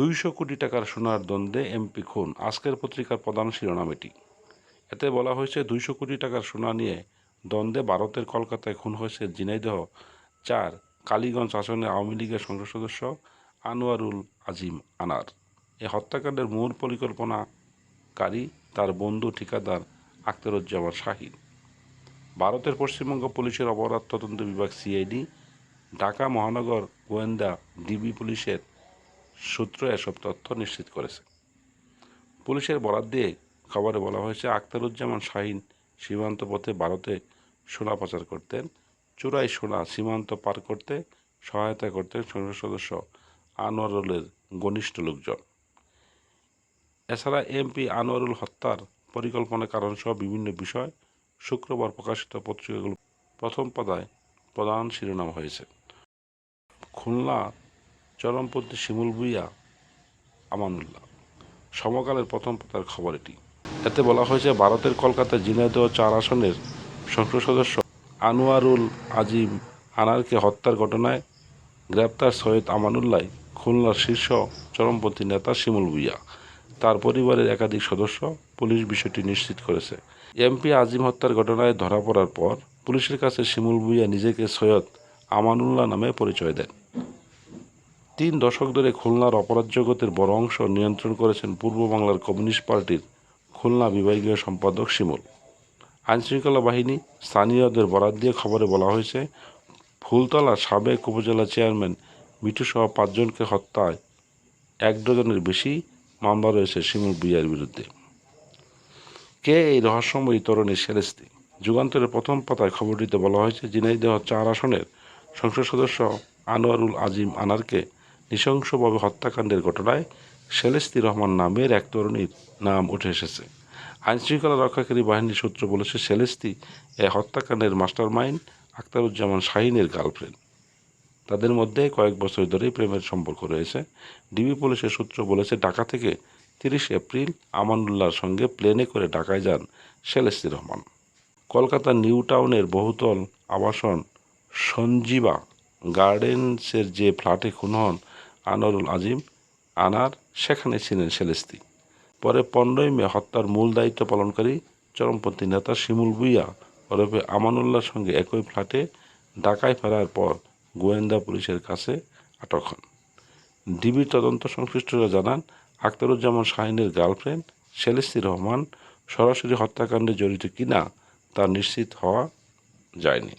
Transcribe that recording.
দুইশো কোটি টাকার সোনার দ্বন্দ্বে এমপি খুন। আজকের পত্রিকার প্রধান শিরোনাম এটি। এতে বলা হয়েছে, দুইশো কোটি টাকার সোনা নিয়ে দ্বন্দ্বে ভারতের কলকাতায় খুন হয়েছে ঝিনাইদহ চার, কালীগঞ্জ আসনে আওয়ামী লীগের সংসদ সদস্য আনোয়ারুল আজিম আনার। এ হত্যাকাণ্ডের মূল পরিকল্পনাকারী তার বন্ধু, ঠিকাদার আখতারুজ্জামান শাহিন। ভারতের পশ্চিমবঙ্গ পুলিশের অপরাধ তদন্ত বিভাগ সিআইডি, ঢাকা মহানগর গোয়েন্দা ডিবি পুলিশের সূত্র এসব তথ্য নিশ্চিত করেছে। পুলিশের বরাত দিয়ে খবরে বলা হয়েছে, আখতারুজ্জামান শাহিন সীমান্ত পথে ভারতে সোনা পাচার করতেন চোরাই সোনা সীমান্ত পার করতে সহায়তা করতেন সংসদ সদস্য আনোয়ারুলের ঘনিষ্ঠ লোকজন। এছাড়া এমপি আনোয়ারুল হত্যার পরিকল্পনার কারণ সহ বিভিন্ন বিষয় শুক্রবার প্রকাশিত পত্রিকাগুলো প্রথম পাতায় প্রধান শিরোনাম হয়েছে। খুলনা চরমপন্থী শিমুল ভুইয়া আমানুল্লাহ। সমকালের প্রথম পাতার খবর এটি। এতে বলা হয়েছে, ভারতের কলকাতায় ঝিনাইদহ চার আসনের সংসদ সদস্য আনোয়ারুল আজিম আনারকে হত্যার ঘটনায় গ্রেপ্তার সৈয়দ আমানুল্লাহ খুলনার শীর্ষ চরমপন্থী নেতা শিমুল ভুইয়া। তার পরিবারের একাধিক সদস্য পুলিশ বিষয়টি নিশ্চিত করেছে। এমপি আজিম হত্যার ঘটনায় ধরা পড়ার পর পুলিশের কাছে শিমুল ভুইয়া নিজেকে সৈয়দ আমানুল্লাহ নামে পরিচয় দেন। তিন দশক ধরে খুলনার অপরাধ জগতের বড় অংশ নিয়ন্ত্রণ করেছেন পূর্ব বাংলার কমিউনিস্ট পার্টির খুলনা বিভাগীয় সম্পাদক শিমুল। আইনশৃঙ্খলা বাহিনী স্থানীয়দের বরাত দিয়ে খবরে বলা হয়েছে, ফুলতলা সাবেক উপজেলা চেয়ারম্যান মিঠুসহ পাঁচজনকে হত্যায় এক ডজনের বেশি মামলা রয়েছে শিমুল বিয়ার বিরুদ্ধে। কে এই রহস্যময়ী তরুণী সেলেস্তি যুগান্তরের প্রথম পাতায় খবরটিতে বলা হয়েছে ঝিনাইদহ চার আসনের সংসদ সদস্য আনোয়ারুল আজিম আনারকে নৃশংসভাবে হত্যাকাণ্ডের ঘটনায় সেলেস্তি রহমান নামের এক তরুণীর নাম উঠে এসেছে। আইনশৃঙ্খলা রক্ষাকারী বাহিনীর সূত্র বলেছে, সেলেস্তি এ হত্যাকাণ্ডের মাস্টার মাইন্ড আখতারুজ্জামান শাহিনের গার্লফ্রেন্ড। তাদের মধ্যে কয়েক বছর ধরেই প্রেমের সম্পর্ক রয়েছে। ডিবি পুলিশের সূত্র বলেছে, ঢাকা থেকে তিরিশ এপ্রিল আমানুল্লাহর সঙ্গে প্লেনে করে ঢাকায় যান সেলেস্তি রহমান। কলকাতার নিউ টাউনের বহুতল আবাসন সঞ্জীবা গার্ডেন্সের যে ফ্ল্যাটে খুন হন আনোয়ারুল আজিম আনার, সেখানে ছিলেন সেলেস্তি। পরে পনেরোই মে হত্যার মূল দায়িত্ব পালনকারী চরমপন্থী নেতা শিমুল ভুইয়া ওরফে আমানুল্লাহর সঙ্গে একই ফ্ল্যাটে ঢাকায় ফেরার পর গোয়েন্দা পুলিশের কাছে আটক হন। ডিবির তদন্ত সংশ্লিষ্টরা জানান, আখতারুজ্জামান শাহিনের গার্লফ্রেন্ড সেলেস্তি রহমান সরাসরি হত্যাকাণ্ডে জড়িত কিনা তা নিশ্চিত হওয়া যায়নি।